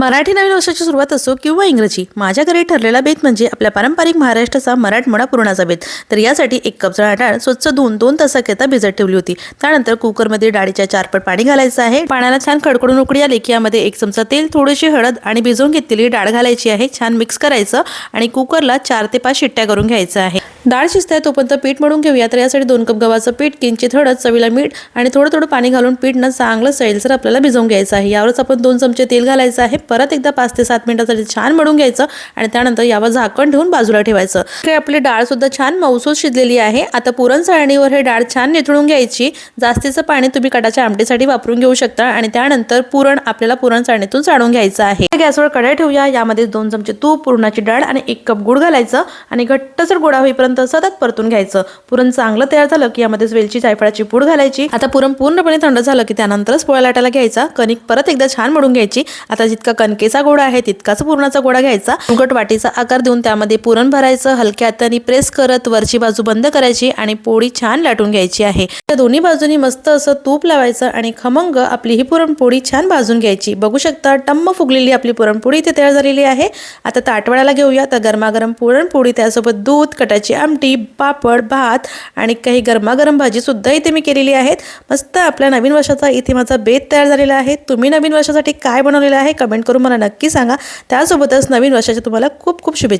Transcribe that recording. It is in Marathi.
मराठी नवीन वर्षाची सुरुवात असो किंवा इंग्रजी माझ्या घरी ठरलेला बेत म्हणजे आपल्या पारंपरिक महाराष्ट्राचा मराठमोळा पुरणाचा बेत. तर यासाठी एक कप डाळ स्वच्छ धुवून दोन तासाकरिता भिजत ठेवली होती. त्यानंतर कुकरमध्ये डाळीच्या चारपट पाणी घालायचं आहे. पाण्याला छान खडकडून उकळी आली की यामध्ये एक चमचा तेल थोडीशी हळद आणि भिजवून घेतलेली डाळ घालायची आहे. छान मिक्स करायचं आणि कुकरला चार ते पाच शिट्ट्या करून घ्यायचं आहे. डाळ शिजताय तोपर्यंत पीठ मळून घेऊया. तर यासाठी दोन कप गव्हाचं पीठ किंचित हळद चवीला मीठ आणि थोडं थोडं पाणी घालून पीठ न चांगलं सैलसर आपल्याला भिजवून घ्यायचं आहे. यावरच आपण दोन चमचे तेल घालायचं आहे. परत एकदा पाच ते सात मिनिटासाठी छान मळून घ्यायचं आणि त्यानंतर यावर झाकण ठेवून बाजूला ठेवायचं. हे आपली डाळ सुद्धा छान मौसूद शिजलेली आहे. आता पुरण चाळणीवर हे डाळ छान निथळून घ्यायची. जास्तीचं पाणी तुम्ही कटाच्या आमटीसाठी वापरून घेऊ शकता आणि त्यानंतर पुरण आपल्याला पुरण चाळणीतून चाळून घ्यायचं आहे. गॅसवर कढई ठेवूया. यामध्ये दोन चमचे तूप पुरणाची डाळ आणि एक कप गुड घालायचं आणि घट्टसर गोडा होईपर्यंत सतत परतून घ्यायचं. पुरण चांगलं तयार झालं की यामध्ये वेलची जायफळाची पूड घालायची. आता पुरण पूर्णपणे थंड झालं की त्यानंतरच पोळ्या लाटायला घ्यायचा. कणिक परत एकदा छान मळून घ्यायची. आता जितका कणकेचा गोळा आहे तितकाच पुरणाचा गोळा घ्यायचा. उगट वाटीचा आकार देऊन त्यामध्ये पुरण भरायचं. हलक्या हाताने प्रेस करत वरची बाजू बंद करायची आणि पोळी छान लाटून घ्यायची आहे. त्या दोन्ही बाजूनी मस्त असं तूप लावायचं आणि खमंग आपली ही पुरणपोळी छान भाजून घ्यायची. बघू शकता टम्म फुगलेली आपली पुरणपोळी इथे तयार झालेली आहे. आता ताटवाड्याला घेऊया. तर गरमागरम पुरणपोळी त्यासोबत दूध कटाची आमटी पापड भात आणि काही गरमागरम भाजी सुद्धा इथे मी केलेली आहेत. मस्त आपल्या नवीन वर्षाचा इथे माझा बेत तयार झालेला आहे. तुम्ही नवीन वर्षासाठी काय बनवलेलं आहे कमेंट करून मला नक्की सांगा. त्यासोबतच नवीन वर्षाच्या तुम्हाला खूप खूप शुभेच्छा.